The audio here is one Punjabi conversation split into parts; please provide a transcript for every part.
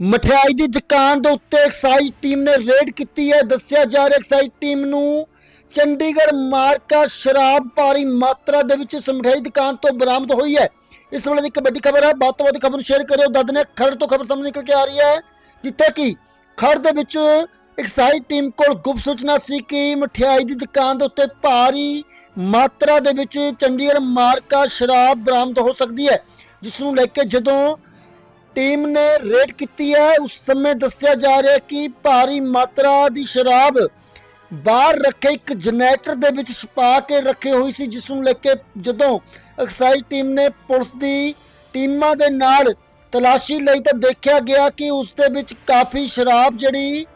ਮਠਿਆਈ ਦੀ ਦੁਕਾਨ ਦੇ ਉੱਤੇ ਐਕਸਾਈਜ਼ ਟੀਮ ਨੇ ਰੇਡ ਕੀਤੀ ਹੈ। ਦੱਸਿਆ ਜਾ ਰਿਹਾ ਐਕਸਾਈਜ਼ ਟੀਮ ਨੂੰ ਚੰਡੀਗੜ੍ਹ ਮਾਰਕਾ ਸ਼ਰਾਬ ਭਾਰੀ ਮਾਤਰਾ ਦੇ ਵਿੱਚ ਇਸ ਮਠਿਆਈ ਦੁਕਾਨ ਤੋਂ ਬਰਾਮਦ ਹੋਈ ਹੈ। ਇਸ ਵੇਲੇ ਦੀ ਇੱਕ ਵੱਡੀ ਖਬਰ ਹੈ। ਵੱਧ ਤੋਂ ਵੱਧ ਖਬਰ ਨੂੰ ਸ਼ੇਅਰ ਕਰਿਓ। ਦੱਦ ਨੇ ਖਰੜ ਤੋਂ ਖਬਰ ਸਾਹਮਣੇ ਨਿਕਲ ਕੇ ਆ ਰਹੀ ਹੈ, ਜਿੱਥੇ ਕਿ ਖਰੜ ਦੇ ਵਿੱਚ ਐਕਸਾਈਜ਼ ਟੀਮ ਕੋਲ ਗੁਪਤ ਸੂਚਨਾ ਸੀ ਕਿ ਮਠਿਆਈ ਦੀ ਦੁਕਾਨ ਦੇ ਉੱਤੇ ਭਾਰੀ ਮਾਤਰਾ ਦੇ ਵਿੱਚ ਚੰਡੀਗੜ੍ਹ ਮਾਰਕਾ ਸ਼ਰਾਬ ਬਰਾਮਦ ਹੋ ਸਕਦੀ ਹੈ, ਜਿਸ ਨੂੰ ਲੈ ਕੇ ਜਦੋਂ ਟੀਮ ਨੇ ਰੇਡ ਕੀਤੀ ਹੈ। ਉਸ ਸਮੇਂ ਦੱਸਿਆ ਜਾ ਰਿਹਾ ਕਿ ਭਾਰੀ ਮਾਤਰਾ ਦੀ ਸ਼ਰਾਬ ਬਾਹਰ ਰੱਖੇ, ਇੱਕ ਜਨਰੇਟਰ ਦੇ ਵਿੱਚ ਛਪਾ ਕੇ ਰੱਖੀ ਹੋਈ ਸੀ, ਜਿਸ ਨੂੰ ਲੈ ਕੇ ਜਦੋਂ ਐਕਸਾਈਜ਼ ਟੀਮ ਨੇ ਪੁਲਿਸ ਦੀ ਟੀਮਾਂ ਦੇ ਨਾਲ ਤਲਾਸ਼ੀ ਲਈ ਤਾਂ ਦੇਖਿਆ ਗਿਆ ਕਿ ਉਸ ਦੇ ਵਿੱਚ ਕਾਫੀ ਸ਼ਰਾਬ ਜਿਹੜੀ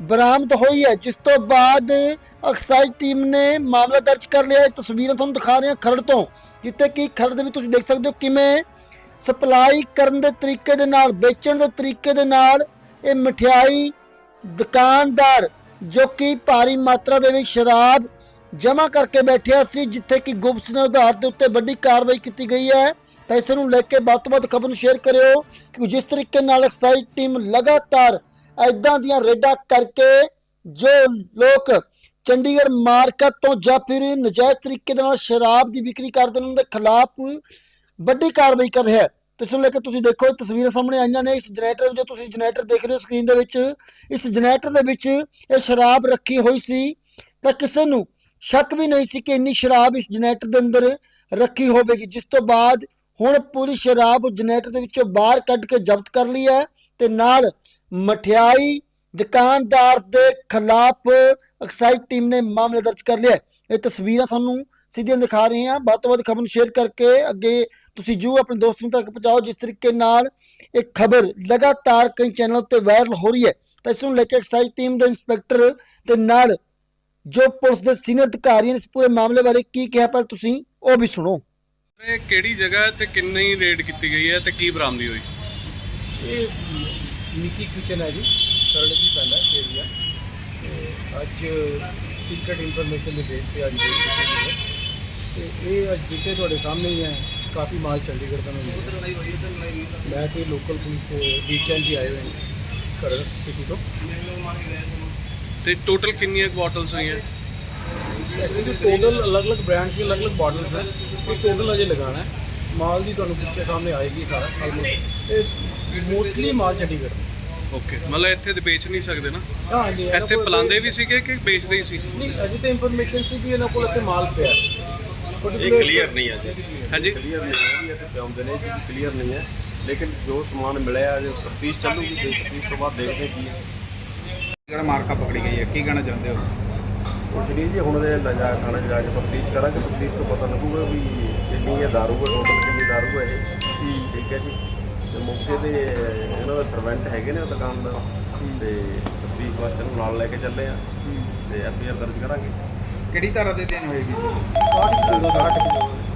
ਬਰਾਮਦ ਹੋਈ ਹੈ। ਜਿਸ ਤੋਂ ਬਾਅਦ ਐਕਸਾਈਜ਼ ਟੀਮ ਨੇ ਮਾਮਲਾ ਦਰਜ ਕਰ ਲਿਆ। ਹੈ ਤਸਵੀਰਾਂ ਤੁਹਾਨੂੰ ਦਿਖਾ ਰਹੇ ਹਾਂ ਖਰੜ ਤੋਂ, ਜਿੱਥੇ ਕਿ ਖਰੜ ਦੇ ਵਿੱਚ ਤੁਸੀਂ ਦੇਖ ਸਕਦੇ ਹੋ ਕਿਵੇਂ ਸਪਲਾਈ ਕਰਨ ਦੇ ਤਰੀਕੇ ਦੇ ਨਾਲ, ਵੇਚਣ ਦੇ ਤਰੀਕੇ ਦੇ ਨਾਲ ਇਹ ਮਠਿਆਈ ਦੁਕਾਨਦਾਰ ਜੋ ਕਿ ਭਾਰੀ ਮਾਤਰਾ ਦੇ ਵਿੱਚ ਸ਼ਰਾਬ ਜਮ੍ਹਾਂ ਕਰਕੇ ਬੈਠਿਆ ਸੀ, ਜਿੱਥੇ ਕਿ ਗੁਪਤ ਨੇ ਆਧਾਰ ਦੇ ਉੱਤੇ ਵੱਡੀ ਕਾਰਵਾਈ ਕੀਤੀ ਗਈ ਹੈ, ਤਾਂ ਇਸ ਨੂੰ ਲੈ ਕੇ ਵੱਧ-ਵੱਧ ਖਬਰ ਨੂੰ ਸ਼ੇਅਰ ਕਰਿਓ, ਕਿ ਜਿਸ ਤਰੀਕੇ ਨਾਲ ਐਕਸਾਈਜ਼ ਟੀਮ ਲਗਾਤਾਰ ਐਦਾਂ ਦੀਆਂ ਰੇਡਾਂ ਕਰਕੇ ਜੋ ਲੋਕ ਚੰਡੀਗੜ੍ਹ ਮਾਰਕੀਟ ਤੋਂ ਜਾਂ ਫਿਰ ਨਜਾਇਜ਼ ਤਰੀਕੇ ਦੇ ਨਾਲ ਸ਼ਰਾਬ ਦੀ ਵਿਕਰੀ ਕਰਦੇ ਨੇ ਉਹਨਾਂ ਦੇ ਖਿਲਾਫ ਵੱਡੀ ਕਾਰਵਾਈ ਕਰ ਰਿਹਾ ਹੈ। ਤੇ ਇਸ ਨੂੰ ਲੈ ਕੇ ਤੁਸੀਂ ਦੇਖੋ ਇਹ ਤਸਵੀਰਾਂ ਸਾਹਮਣੇ ਆਈਆਂ ਨੇ। ਇਸ ਜਨਰੇਟਰ ਜੋ ਤੁਸੀਂ ਜਨਰੇਟਰ ਦੇਖ ਰਹੇ ਹੋ ਸਕਰੀਨ ਦੇ ਵਿੱਚ, ਇਸ ਜਨਰੇਟਰ ਦੇ ਵਿੱਚ ਇਹ ਸ਼ਰਾਬ ਰੱਖੀ ਹੋਈ ਸੀ। ਤਾਂ ਕਿਸੇ ਨੂੰ ਸ਼ੱਕ ਵੀ ਨਹੀਂ ਸੀ ਕਿ ਇੰਨੀ ਸ਼ਰਾਬ ਇਸ ਜਨਰੇਟਰ ਦੇ ਅੰਦਰ ਰੱਖੀ ਹੋਵੇਗੀ। ਜਿਸ ਤੋਂ ਬਾਅਦ ਹੁਣ ਪੂਰੀ ਸ਼ਰਾਬ ਜਨਰੇਟਰ ਦੇ ਵਿੱਚੋਂ ਬਾਹਰ ਕੱਢ ਕੇ ਜ਼ਬਤ ਕਰ ਲਈ ਹੈ ਤੇ ਨਾਲ ਮਠਿਆਈ ਦੁਕਾਨਦਾਰ ਦੇ ਖਿਲਾਫ ਐਕਸਾਈਜ਼ ਟੀਮ ਨੇ ਮਾਮਲਾ ਦਰਜ ਕਰ ਲਿਆ ਇਹ ਤਸਵੀਰਾਂ ਤੁਹਾਨੂੰ ਸਿੱਧੀਆਂ ਦਿਖਾ ਰਹੇ ਹਾਂ। ਵੱਧ ਤੋਂ ਵੱਧ ਖਬਰ ਨੂੰ ਸ਼ੇਅਰ ਕਰਕੇ ਅੱਗੇ ਤੁਸੀਂ ਜੋ ਆਪਣੇ ਦੋਸਤਾਂ ਤੱਕ ਪਹੁੰਚਾਓ। ਜਿਸ ਤਰੀਕੇ ਨਾਲ ਇਹ ਖਬਰ ਲਗਾਤਾਰ ਕਈ ਚੈਨਲਾਂ ਉੱਤੇ ਵਾਇਰਲ ਹੋ ਰਹੀ ਹੈ ਤਾਂ ਇਸ ਨੂੰ ਲੈ ਕੇ ਐਕਸਾਈਜ਼ ਟੀਮ ਦੇ ਇੰਸਪੈਕਟਰ ਤੇ ਨਾਲ ਜੋ ਪੁਲਿਸ ਦੇ ਸੀਨੀਅਰ ਅਧਿਕਾਰੀਆਂ ਨੇ ਇਸ ਪੂਰੇ ਮਾਮਲੇ ਬਾਰੇ ਕੀ ਕਿਹਾ ਪਰ ਤੁਸੀਂ ਉਹ ਵੀ ਸੁਣੋ। ਇਹ ਕਿਹੜੀ ਜਗ੍ਹਾ ਤੇ ਕਿੰਨੀ ਰੇਡ ਕੀਤੀ ਗਈ ਹੈ ਤੇ ਕੀ ਬਰਾਮਦੀ ਹੋਈ? ਇਹ ਨਿੱਕੀ ਕਿਚਨ ਹੈ ਜੀ ਕਰੜ ਦੀ ਪੈਂਦਾ ਏਰੀਆ ਤੇ ਅੱਜ ਸੀਕ੍ਰੇਟ ਇਨਫੋਰਮੇਸ਼ਨ ਦੇ ਬੇਸ ਤੇ ਅੱਜ ਰੇਡ ਕੀਤੀ ਗਈ ਹੈ। ਤੇ ਇਹ ਅੱਜ ਜਿੱਥੇ ਤੁਹਾਡੇ ਸਾਹਮਣੇ ਹੀ ਹੈ ਕਾਫੀ ਮਾਲ ਚੰਡੀਗੜ੍ਹ ਦਾ ਮਿਲਿਆ। ਮੈਂ ਤੇ ਲੋਕਲ ਪੁਲਿਸ ਦੇ ਡੀਚੈਨ ਜੀ ਆਏ ਹੋਏ ਨੇ ਕਰੜ ਸਿਟੀ ਤੋਂ। ਤੇ ਟੋਟਲ ਕਿੰਨੀਆਂ ਬੋਟਲਸ ਹੋਈਆਂ? ਐਕਚੁਅਲੀ ਟੋਟਲ ਅਲੱਗ-ਅਲੱਗ ਬ੍ਰਾਂਡ ਦੀ ਅਲੱਗ-ਅਲੱਗ ਬਾਟਲਸ ਹੈ। ਇਹ ਟੋਟਲ ਅਜੇ ਲਗਾਣਾ ਹੈ। ਮਾਲ ਦੀ ਤੁਹਾਨੂੰ ਪਿੱਛੇ ਸਾਹਮਣੇ ਆਏਗੀ ਸਾਰਾ ਆਲਮੋਸਟ ਇਹ ਮੋਸਟਲੀ ਮਾਲ ਚੰਡੀਗੜ੍ਹ ਦਾ। ਓਕੇ ਮਤਲਬ ਇੱਥੇ ਤੇ ਵੇਚ ਨਹੀਂ ਸਕਦੇ ਨਾ? ਹਾਂ ਜੀ ਇੱਥੇ ਪਲਾਂਦੇ ਵੀ ਸੀਗੇ ਕਿ ਵੇਚਦੇ ਹੀ ਸੀ? ਨਹੀਂ ਅਜੇ ਤਾਂ ਇਨਫੋਰਮੇਸ਼ਨ ਸੀ ਕਿ ਇਹਨਾਂ ਕੋਲ ਇੱਥੇ ਮਾਲ ਪਿਆ ਇਹ ਕਲੀਅਰ ਨਹੀਂ ਹੈ ਜੀ। ਹਾਂਜੀ। ਕਲੀਅਰ ਨਹੀਂ ਹੈ ਵੀ ਇੱਥੇ ਪਿਆਉਂਦੇ ਨੇ ਜੀ ਕਲੀਅਰ ਨਹੀਂ ਹੈ। ਲੇਕਿਨ ਜੋ ਸਮਾਨ ਮਿਲਿਆ ਜੋ ਤਫਤੀਸ਼ ਚੱਲੂਗੀ ਤੇ ਤਫਤੀਸ਼ ਤੋਂ ਬਾਅਦ ਦੇਖਦੇ ਕੀ ਹੈ। ਜਿਹੜਾ ਮਾਰਕਾ ਪਕੜੀ ਗਈ ਹੈ? ਕੀ ਕਹਿਣਾ ਚਾਹੁੰਦੇ ਹੋ? ਕੁਛ ਨਹੀਂ ਜੀ ਹੁਣ ਦੇ ਲਜਾ ਥਾਣੇ 'ਚ ਜਾ ਕੇ ਤਫਤੀਸ਼ ਕਰਾਂਗੇ। ਤਫਤੀਸ਼ ਤੋਂ ਪਤਾ ਲੱਗੂਗਾ ਵੀ ਕਿੰਨੀ ਇਹ ਦਾਰੂ ਹੈ ਟੋਟਲ ਕਿੰਨੀ ਦਾਰੂ ਹੈ ਇਹ। ਠੀਕ ਹੈ ਜੀ। ਤੇ ਮੌਕੇ ਤੇ ਇਹਨਾਂ ਦਾ ਸਰਵੈਂਟ ਹੈਗੇ ਨੇ ਦੁਕਾਨ ਦਾ। ਤੇ ਤਫਤੀਸ਼ ਵਾਸਤੇ ਨੂੰ ਨਾਲ ਲੈ ਕੇ ਚੱਲੇ ਆ। ਤੇ ਐਫ ਆਈ ਆਰ ਦਰਜ ਕਰਾਂਗੇ। ਕਿਹੜੀ ਤਰ੍ਹਾਂ ਦੇ ਦੇਣ ਹੋਏਗੀ? 60 ਕਿਲੋ ਦਾ 60 ਕਿਲੋ